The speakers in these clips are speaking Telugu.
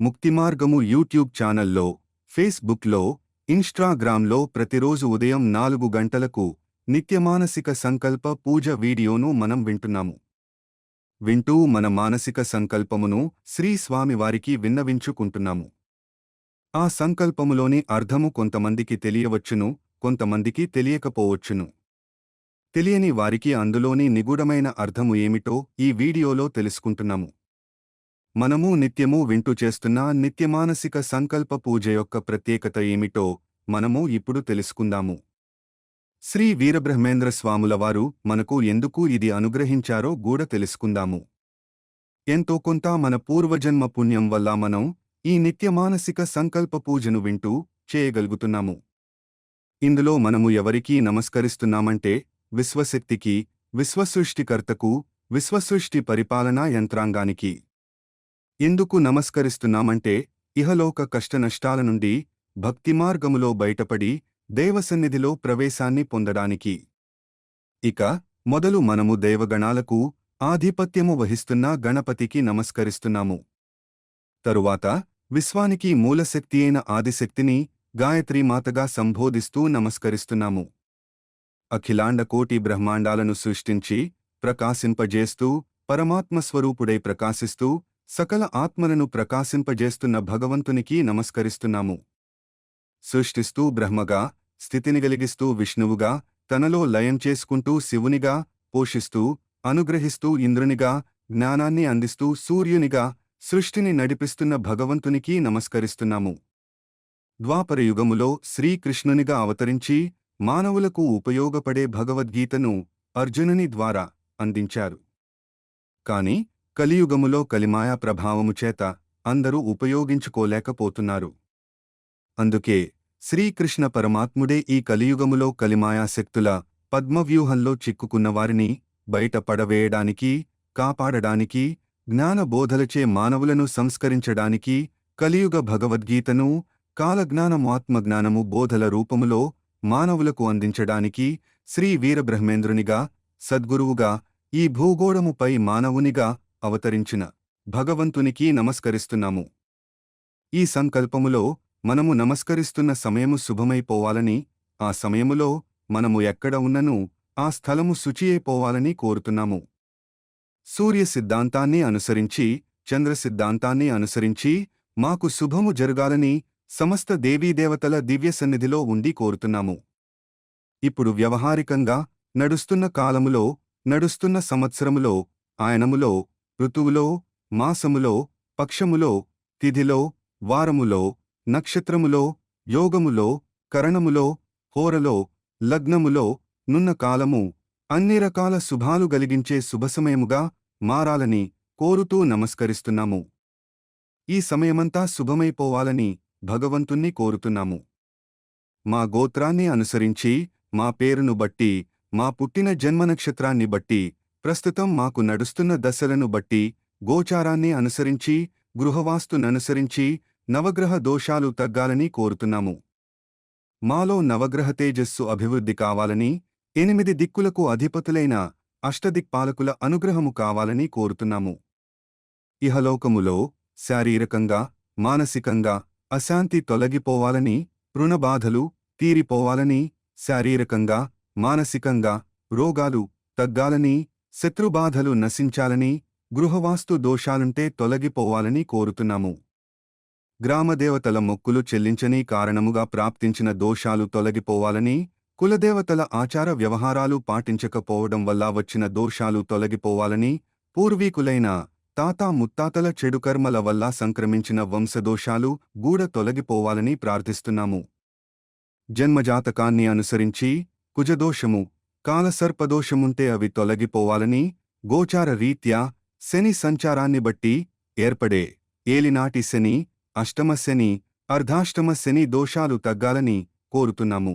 ముక్తిమార్గము యూట్యూబ్ ఛానల్లో ఫేస్బుక్లో ఇన్స్టాగ్రామ్లో ప్రతిరోజు ఉదయం నాలుగు గంటలకు నిత్యమానసిక సంకల్ప పూజ వీడియోను మనం వింటున్నాము. వింటూ మన మానసిక సంకల్పమును శ్రీ స్వామివారికి విన్నవించుకుంటున్నాము. ఆ సంకల్పములోని అర్థము కొంతమందికి తెలియవచ్చును కొంతమందికి తెలియకపోవచ్చును. తెలియని వారికి అందులోని నిగూఢమైన అర్థము ఏమిటో ఈ వీడియోలో తెలుసుకుంటున్నాము. మనము నిత్యము వింటూ చేస్తున్న నిత్యమానసిక సంకల్ప పూజ యొక్క ప్రత్యేకత ఏమిటో మనము ఇప్పుడు తెలుసుకుందాము. శ్రీ వీరబ్రహ్మేంద్ర స్వాముల వారు మనకు ఎందుకు ఇది అనుగ్రహించారో గూడ తెలుసుకుందాము. ఎంతో కొంత మన పూర్వజన్మ పుణ్యం వల్ల మనం ఈ నిత్యమానసిక సంకల్ప పూజను వింటూ చేయగలుగుతున్నాము. ఇందులో మనము ఎవరికీ నమస్కరిస్తున్నామంటే విశ్వశక్తికి విశ్వసృష్టికర్తకు విశ్వసృష్టి పరిపాలనా యంత్రాంగానికి. ఎందుకు నమస్కరిస్తున్నామంటే ఇహలోక కష్టనష్టాల నుండి భక్తిమార్గములో బయటపడి దేవసన్నిధిలో ప్రవేశాన్ని పొందడానికి. ఇక మొదలు మనము దేవగణాలకు ఆధిపత్యము వహిస్తున్న గణపతికి నమస్కరిస్తున్నాము. తరువాత విశ్వానికి మూలశక్తి అయిన ఆదిశక్తిని గాయత్రీమాతగా సంబోధిస్తూ నమస్కరిస్తున్నాము. అఖిలాండ కోటి బ్రహ్మాండాలను సృష్టించి ప్రకాశింపజేస్తూ పరమాత్మస్వరూపుడై ప్రకాశిస్తూ సకల ఆత్మలను ప్రకాశింపజేస్తున్న భగవంతునికి నమస్కరిస్తున్నాము. సృష్టిస్తూ బ్రహ్మగా స్థితిని గలిగిస్తూ విష్ణువుగా తనలో లయం చేసుకుంటూ శివునిగా పోషిస్తూ అనుగ్రహిస్తూ ఇంద్రునిగా జ్ఞానాన్ని అందిస్తూ సూర్యునిగా సృష్టిని నడిపిస్తున్న భగవంతునికి నమస్కరిస్తున్నాము. ద్వాపరయుగములో శ్రీకృష్ణునిగా అవతరించి మానవులకు ఉపయోగపడే భగవద్గీతను అర్జునుని ద్వారా అందించారు. కాని కలియుగములో కలిమాయా ప్రభావము చేత అందరూ ఉపయోగించుకోలేకపోతున్నారు. అందుకే శ్రీకృష్ణ పరమాత్ముడే ఈ కలియుగములో కలిమాయాశక్తుల పద్మవ్యూహంలో చిక్కుకున్న వారిని బయట పడవేయడానికి కాపాడడానికి జ్ఞానబోధలచే మానవులను సంస్కరించడానికి కలియుగ భగవద్గీతను కాలజ్ఞానమాత్మజ్ఞానము బోధల రూపములో మానవులకు అందించడానికి శ్రీ వీరబ్రహ్మేంద్రునిగా సద్గురువుగా ఈ భూగోళముపై మానవునిగా అవతరించిన భగవంతునికి నమస్కరిస్తున్నాము. ఈ సంకల్పములో మనము నమస్కరిస్తున్న సమయము శుభమైపోవాలని ఆ సమయములో మనము ఎక్కడ ఉన్నను ఆ స్థలము శుచియైపోవాలని కోరుతున్నాము. సూర్య సిద్ధాంతాన్ని అనుసరించి చంద్ర సిద్ధాంతాన్ని అనుసరించి మాకు శుభము జరగాలని సమస్త దేవీదేవతల దివ్య సన్నిధిలో ఉండి కోరుతున్నాము. ఇప్పుడు వ్యవహారికంగా నడుస్తున్న కాలములో నడుస్తున్న సంవత్సరములో ఆయనములో ఋతువులో మాసములో పక్షములో తిథిలో వారములో నక్షత్రములో యోగములో కరణములో హోరలో లగ్నములో నున్న కాలము అన్ని రకాల శుభాలు గలిగించే శుభసమయముగా మారాలని కోరుతూ నమస్కరిస్తున్నాము. ఈ సమయమంతా శుభమైపోవాలని భగవంతుణ్ణి కోరుతున్నాము. మా గోత్రాన్ని అనుసరించి మా పేరును బట్టి మా పుట్టిన జన్మ నక్షత్రాన్ని బట్టి ప్రస్తుతం మాకు నడుస్తున్న దశలను బట్టి గోచారాన్ని అనుసరించి గృహవాస్తుననుసరించి నవగ్రహ దోషాలు తగ్గాలని కోరుతున్నాము. మాలో నవగ్రహ తేజస్సు అభివృద్ధి కావాలని ఎనిమిది దిక్కులకు అధిపతులైన అష్టదిక్పాలకుల అనుగ్రహము కావాలని కోరుతున్నాము. ఇహలోకములో శారీరకంగా మానసికంగా అశాంతి తొలగిపోవాలని రుణబాధలు తీరిపోవాలని శారీరకంగా మానసికంగా రోగాలు తగ్గాలని శత్రుబాధలు నశించాలని గృహవాస్తు దోషాలుంటే తొలగిపోవాలని కోరుతున్నాము. గ్రామదేవతల మొక్కులు చెల్లించని కారణముగా ప్రాప్తించిన దోషాలు తొలగిపోవాలని కులదేవతల ఆచార వ్యవహారాలు పాటించకపోవడం వల్ల వచ్చిన దోషాలు తొలగిపోవాలని పూర్వీకులైన తాత ముత్తాతల చెడుకర్మల వల్ల సంక్రమించిన వంశదోషాలు గూడ తొలగిపోవాలని ప్రార్థిస్తున్నాము. జన్మజాతకాన్ని అనుసరించి కుజదోషము కాలసర్పదోషముంటే అవి తొలగిపోవాలని గోచార రీత్యా శని సంచారాన్ని బట్టి ఏర్పడే ఏలినాటి శని అష్టమ శని అర్ధాష్టమ శని దోషాలు తగ్గాలని కోరుతున్నాము.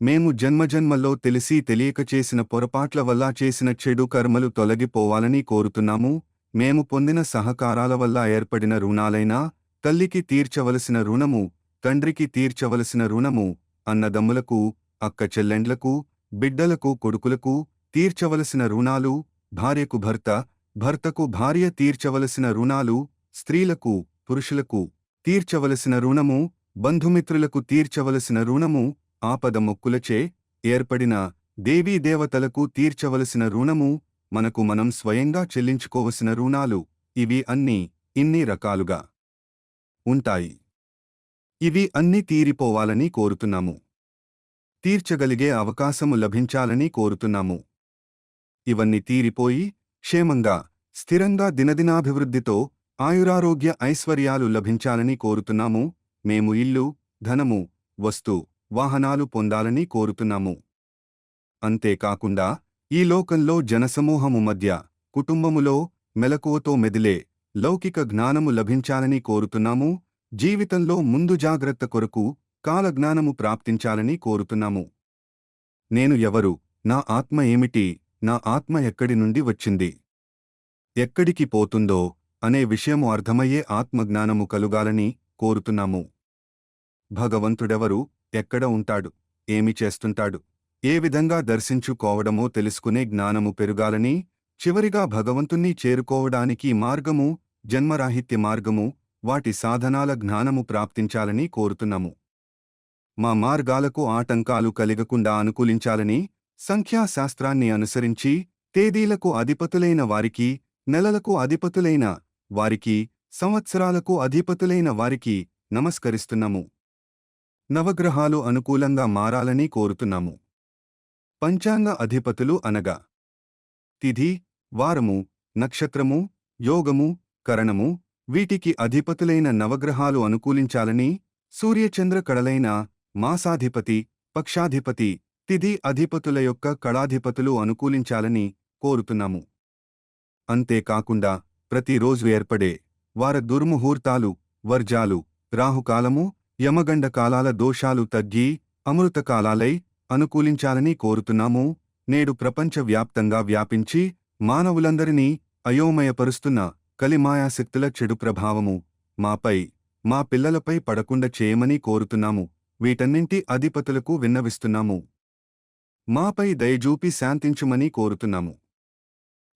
మేము జన్మజన్మల్లో తెలిసి తెలియక చేసిన పొరపాట్ల వల్ల చేసిన చెడు కర్మలు తొలగిపోవాలని కోరుతున్నాము. మేము పొందిన సహకారాల వల్ల ఏర్పడిన రుణాలైనా తల్లికి తీర్చవలసిన రుణము తండ్రికి తీర్చవలసిన రుణము అన్నదమ్ములకు అక్క చెల్లెండ్లకు బిడ్డలకు కొడుకులకు తీర్చవలసిన రుణాలు భార్యకు భర్త భర్తకు భార్య తీర్చవలసిన రుణాలు స్త్రీలకు పురుషులకు తీర్చవలసిన రుణము బంధుమిత్రులకు తీర్చవలసిన రుణము ఆపద మొక్కులచే ఏర్పడిన దేవీ దేవతలకు తీర్చవలసిన రుణము మనకు మనం స్వయంగా చెల్లించుకోవలసిన రుణాలు ఇవి అన్నీ ఇన్ని రకాలుగా ఉంటాయి. ఇవి అన్నీ తీరిపోవాలని కోరుతున్నాము. తీర్చగలిగే అవకాశము లభించాలని కోరుతున్నాము. ఇవన్నీ తీరిపోయి క్షేమంగా స్థిరంగా దినదినాభివృద్ధితో ఆయురారోగ్య ఐశ్వర్యాలు లభించాలని కోరుతున్నాము. మేము ఇల్లు ధనము వస్తు వాహనాలు పొందాలని కోరుతున్నాము. అంతేకాకుండా ఈ లోకంలో జనసమూహము మధ్య కుటుంబములో మెలకువతో మెదిలే లౌకిక జ్ఞానము లభించాలని కోరుతున్నాము. జీవితంలో ముందు జాగ్రత్త కొరకు కాలజ్ఞానము ప్రాప్తించాలని కోరుతున్నాము. నేను ఎవరు? నా ఆత్మ ఏమిటి? నా ఆత్మ ఎక్కడి నుండి వచ్చింది? ఎక్కడికి పోతుందో అనే విషయము అర్థమయ్యే ఆత్మజ్ఞానము కలుగాలని కోరుతున్నాము. భగవంతుడెవరు? ఎక్కడ ఉంటాడు? ఏమి చేస్తుంటాడు? ఏ విధంగా దర్శించుకోవడమో తెలుసుకునే జ్ఞానము పెరుగాలని చివరిగా భగవంతుణ్ణి చేరుకోవడానికి మార్గము జన్మరాహిత్య మార్గము వాటి సాధనాల జ్ఞానము ప్రాప్తించాలని కోరుతున్నాము. మా మార్గాలకు ఆటంకాలు కలిగకుండా అనుకూలించాలని సంఖ్యాశాస్త్రాన్ని అనుసరించి తేదీలకు అధిపతులైన వారికి నెలలకు అధిపతులైన వారికి సంవత్సరాలకు అధిపతులైన వారికి నమస్కరిస్తున్నాము. నవగ్రహాలు అనుకూలంగా మారాలని కోరుతున్నాము. పంచాంగ అధిపతులు అనగా తిథి వారము నక్షత్రము యోగము కరణము వీటికి అధిపతులైన నవగ్రహాలు అనుకూలించాలని సూర్యచంద్ర కళలైన మాసాధిపతి పక్షాధిపతి తిథి అధిపతుల యొక్క కళాధిపతులు అనుకూలించాలని కోరుతున్నాము. అంతేకాకుండా ప్రతిరోజు ఏర్పడే వార దుర్ముహూర్తాలు వర్జాలు రాహుకాలము యమగండ కాలాల దోషాలు తగ్గి అమృతకాలాలై అనుకూలించాలని కోరుతున్నాము. నేడు ప్రపంచవ్యాప్తంగా వ్యాపించి మానవులందరినీ అయోమయపరుస్తున్న కలిమాయాశక్తుల చెడు ప్రభావము మాపై మా పిల్లలపై పడకుండా చేయమని కోరుతున్నాము. వీటన్నింటి అధిపతులకు విన్నవిస్తున్నాము. మాపై దయజూపి శాంతించుమని కోరుతున్నాము.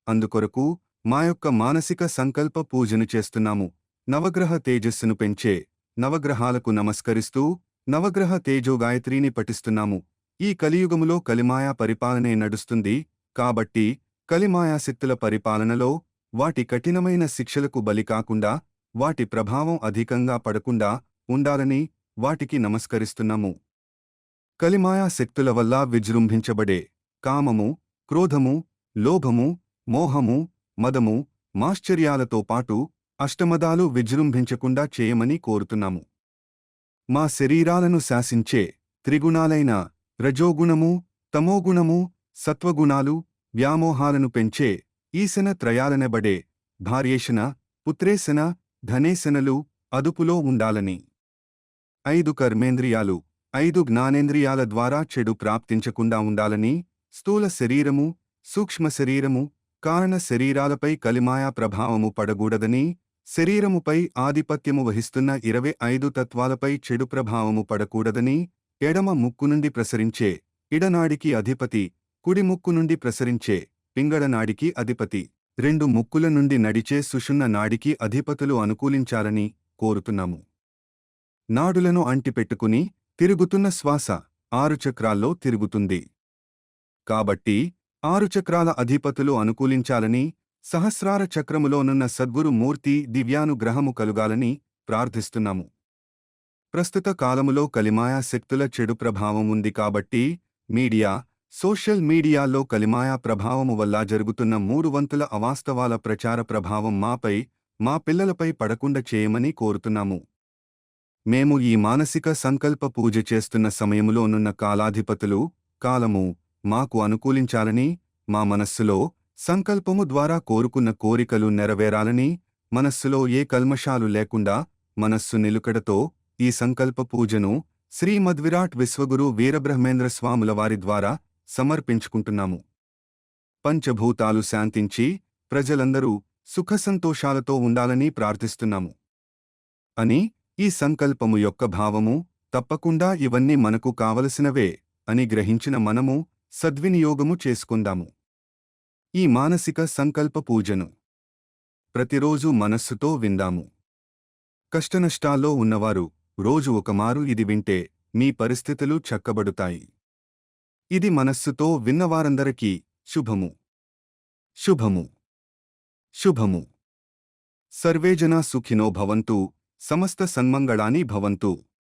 అందుకొరకు మా యొక్క మానసిక సంకల్ప పూజను చేస్తున్నాము. నవగ్రహ తేజస్సును పెంచే నవగ్రహాలకు నమస్కరిస్తూ నవగ్రహ తేజో గాయత్రిని పఠిస్తున్నాము. ఈ కలియుగములో కలిమాయా పరిపాలనే నడుస్తుంది. కాబట్టి కలిమాయాశక్తుల పరిపాలనలో వాటి కఠినమైన శిక్షలకు బలి కాకుండా వాటి ప్రభావం అధికంగా పడకుండా ఉండాలని వాటికి నమస్కరిస్తున్నాము. కలిమాయా శక్తుల వల్ల విజృంభించబడే కామము క్రోధము లోభము మోహము మదము మాశ్చర్యాలతో పాటు అష్టమదాలు విజృంభించకుండా చేయమని కోరుతున్నాము. మా శరీరాలను శాసించే త్రిగుణాలైన రజోగుణము తమోగుణము సత్వగుణాలు వ్యామోహాలను పెంచే ఈశన త్రయాలనబడే భార్యేశన పుత్రేశన ధనేశనలు అదుపులో ఉండాలని ఐదు కర్మేంద్రియాలు ఐదు జ్ఞానేంద్రియాల ద్వారా చెడు ప్రాప్తించకుండా ఉండాలని స్థూల శరీరము సూక్ష్మ శరీరము కారణ శరీరాలపై కలిమాయా ప్రభావము పడకూడదని శరీరముపై ఆధిపత్యము వహిస్తున్న ఇరవై ఐదు తత్వాలపై చెడు ప్రభావము పడకూడదని ఎడమ ముక్కు నుండి ప్రసరించే ఇడనాడికి అధిపతి కుడి ముక్కు నుండి ప్రసరించే పింగళనాడికి అధిపతి రెండు ముక్కుల నుండి నడిచే సుషున్న నాడికి అధిపతులు అనుకూలించాలని కోరుతున్నాము. నాడులను అంటిపెట్టుకుని తిరుగుతున్న శ్వాస ఆరు చక్రాల్లో తిరుగుతుంది. కాబట్టి ఆరు చక్రాల అధిపతులు అనుకూలించాలని సహస్రార చక్రములోనున్న సద్గురు మూర్తి దివ్యానుగ్రహము కలుగాలని ప్రార్థిస్తున్నాము. ప్రస్తుత కాలములో కలిమాయా శక్తుల చెడు ప్రభావం ఉంది కాబట్టి మీడియా సోషల్ మీడియాలో కలిమాయా ప్రభావము వల్ల జరుగుతున్న మూడు వంతుల అవాస్తవాల ప్రచార ప్రభావం మాపై మా పిల్లలపై పడకుండా చేయమని కోరుతున్నాము. మేము ఈ మానసిక సంకల్ప పూజ చేస్తున్న సమయములోనున్న కాలాధిపతులు కాలము మాకు అనుకూలించాలని మా మనస్సులో సంకల్పము ద్వారా కోరుకున్న కోరికలు నెరవేరాలని మనస్సులో ఏ కల్మషాలు లేకుండా మనస్సు నిలుకడతో ఈ సంకల్ప పూజను శ్రీమద్విరాట్ విశ్వగురు వీరబ్రహ్మేంద్ర స్వాముల వారి ద్వారా సమర్పించుకుంటున్నాము. పంచభూతాలు శాంతించి ప్రజలందరూ సుఖసంతోషాలతో ఉండాలని ప్రార్థిస్తున్నాము. అని ఈ సంకల్పము యొక్క భావము తప్పకుండా ఇవన్నీ మనకు కావలసినవే అని గ్రహించిన మనము సద్వినియోగము చేసుకుందాము. ఈ మానసిక సంకల్ప పూజను ప్రతిరోజు మనస్సుతో విందాము. కష్టనష్టాల్లో ఉన్నవారు రోజు ఒకమారు ఇది వింటే మీ పరిస్థితులు చక్కబడుతాయి. ఇది మనస్సుతో విన్నవారందరికీ శుభము. శుభము. శుభము. సర్వేజన సుఖినో భవంతు సమస్త సన్మంగళాని భవంతు